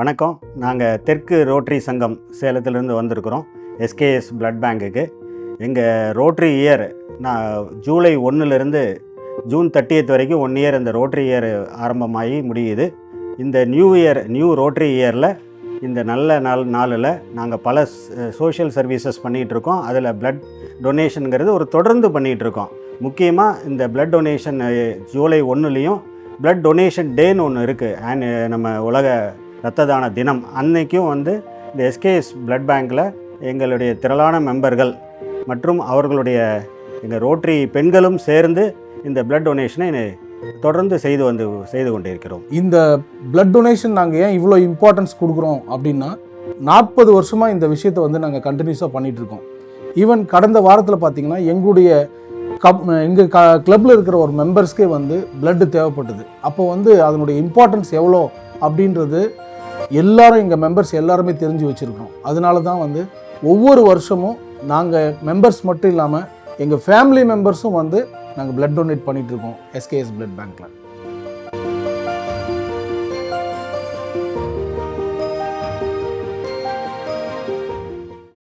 வணக்கம். நாங்கள் தெற்கு ரோட்டரி சங்கம் சேலத்திலேருந்து வந்திருக்கிறோம். எஸ்கேஎஸ் பிளட் பேங்குக்கு. எங்கள் ரோட்டரி இயர் நான் ஜூலை ஒன்றுலேருந்து ஜூன் தேர்ட்டியத் வரைக்கும் ஒன் இயர் இந்த ரோட்டரி இயர் ஆரம்பமாகி முடியுது. இந்த நியூ இயர் நியூ ரோட்டரி இயரில் இந்த நல்ல நாள் நாளில் நாங்கள் பல சோஷியல் சர்வீசஸ் பண்ணிகிட்ருக்கோம். அதில் பிளட் டொனேஷனுங்கிறது ஒரு தொடர்ந்து பண்ணிகிட்ருக்கோம். முக்கியமாக இந்த பிளட் டொனேஷன் ஜூலை ஒன்றுலேயும் பிளட் டொனேஷன் டேன்னு ஒன்று இருக்குது அண்ட் நம்ம உலக இரத்த தான தினம். அன்னைக்கும் வந்து இந்த எஸ்கேஎஸ் பிளட் பேங்க்கில் எங்களுடைய திரளான மெம்பர்கள் மற்றும் அவர்களுடைய எங்கள் ரோட்டரி பெண்களும் சேர்ந்து இந்த பிளட் டொனேஷனை தொடர்ந்து செய்து வந்து செய்து கொண்டிருக்கிறோம். இந்த பிளட் டொனேஷன் நாங்கள் ஏன் இவ்வளோ இம்பார்ட்டன்ஸ் கொடுக்குறோம் அப்படின்னா நாற்பது வருஷமாக இந்த விஷயத்தை வந்து நாங்கள் கண்டினியூஸாக பண்ணிகிட்ருக்கோம் ஈவன் கடந்த வாரத்தில் பார்த்தீங்கன்னா எங்களுடைய கப் எங்கள் க கிளப்பில் இருக்கிற ஒரு மெம்பர்ஸ்க்கே வந்து பிளட்டு தேவைப்பட்டது. அப்போ வந்து அதனுடைய இம்பார்ட்டன்ஸ் எவ்வளோ அப்படின்றது எல்லாரும் எங்கள் மெம்பர்ஸ் எல்லாருமே தெரிஞ்சு வச்சுருக்கோம் அதனால தான் வந்து ஒவ்வொரு வருஷமும் நாங்கள் மெம்பர்ஸ் மட்டும் இல்லாமல் எங்கள் ஃபேமிலி மெம்பர்ஸும் வந்து நாங்கள் பிளட் டொனேட் பண்ணிகிட்டு இருக்கோம் எஸ்கேஎஸ் பிளட் பேங்க்கில்